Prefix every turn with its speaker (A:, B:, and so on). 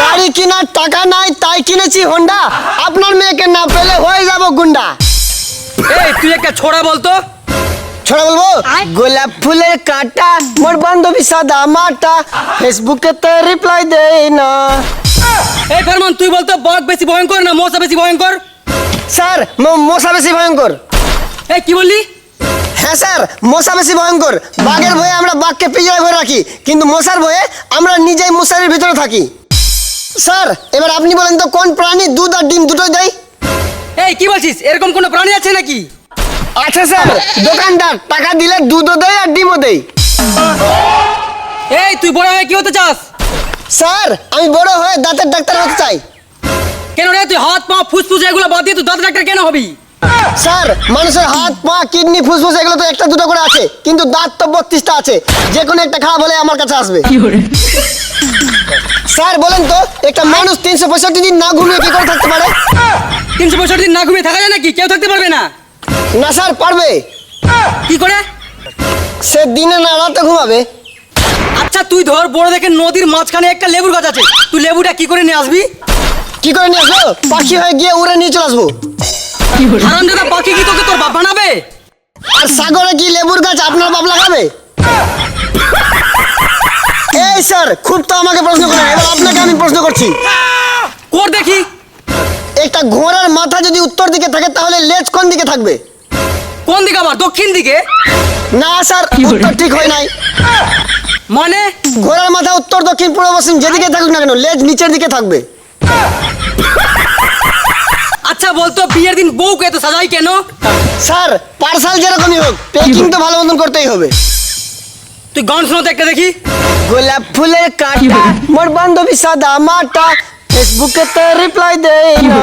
A: গাড়ি কেনার টাকা নাই তাই কিনেছি হোন্ডা আপনার মেয়েকে না পেলে হয়ে যাব গুন্ডা।
B: এই তুই একটা ছোড়া বলতো?
A: ছোড়া বলব? গোলাপ ফুলের কাঁটা মোর বান্ধবী সাদা মাটা। ফেসবুকে তো রিপ্লাই দেই না।
B: এই ফরমান তুই বলতো বক বেশি ভয়ঙ্কর না মশা বেশি ভয়ঙ্কর?
A: স্যার মশা বেশি ভয়ঙ্কর।
B: এই কি বললি?
A: হ্যাঁ স্যার মশা বেশি ভয়ঙ্কর। বাঘের ভয়ে আমরা বাঘকে পিঁজরায় ভরে রাখি কিন্তু মশার ভয়ে আমরা নিজেই মশারির ভিতরে থাকি। স্যার এবার আপনি বলেন তো কোন প্রাণী দুধ আর ডিম দুটোই দেয়?
B: এই কি বলছিস? এরকম কোনো প্রাণী আছে নাকি?
A: আচ্ছা স্যার দোকানদার টাকা দিলে দুধও দেয় আর ডিমও দেয়।
B: এই তুই বড় হয়ে কি হতে চাস?
A: স্যার আমি বড় হয়ে দাঁতের ডাক্তার হতে চাই।
B: কেন রে তুই হাত পা ফুসফুস এগুলো বাদ দিয়ে তুই দাঁত ডাক্তার কেন হবি?
A: স্যার মানুষের হাত পা কিডনি ফুসফুস এগুলো তো একটা দুটো করে আছে কিন্তু দাঁত তো বত্রিশটা আছে যে কোনো একটা খারাপ হলে আমার কাছে আসবে। স্যার বলেন তো একটা মানুষ তিনশো পঁয়ষট্টি দিন না ঘুমিয়ে কি করে থাকতে পারে?
B: তিনশো পঁয়ষট্টি দিন না ঘুমিয়ে থাকা যায় নাকি? কেউ থাকতে পারবে না।
A: না স্যার পারবে।
B: কি করে?
A: সে দিনে না রাতে ঘুমাবে।
B: আচ্ছা তুই ধর বড় দেখে নদীর মাঝখানে একটা লেবুর গাছ আছে। তুই লেবুটা কি করে নিয়ে আসবি?
A: কি করে নিয়ে আসব? পাখি হয়ে গিয়ে উড়ে নিয়ে চলে আসব।
B: হারাম দাদা পাখি কি তোকে তোর বাপ বানাবে?
A: আর সাগরে কি লেবুর গাছ আপনার বাপ লাগাবে? এই স্যার খুব তো আমাকে প্রশ্ন করেন এবার আপনাকে আমি প্রশ্ন করছি।
B: কর দেখি।
A: একটা ঘোড়ার মাথা যদি উত্তর দিকে থাকে তাহলে লেজ কোন দিকে থাকবে?
B: কোন দিকে আবার? দক্ষিণ দিকে?
A: না স্যার উত্তর ঠিক হয় নাই।
B: মানে?
A: ঘোড়ার মাথা উত্তর দক্ষিণ পূর্ব পশ্চিম যেদিকে থাকুক না কেন লেজ নিচের দিকে থাকবে।
B: আচ্ছা বলতো বিয়ের দিন বউকে এত সাজাই কেন?
A: স্যার পার্সাল যেরকমই হোক পেকিং তো ভালো মতন করতেই হবে।
B: তুই গান শোনাতে একটা দেখি।
A: গোলাপ ফুলের কাঁটা, মোর বান্ধবী সাদা মাটা ফেসবুকে তো রিপ্লাই দেয় না।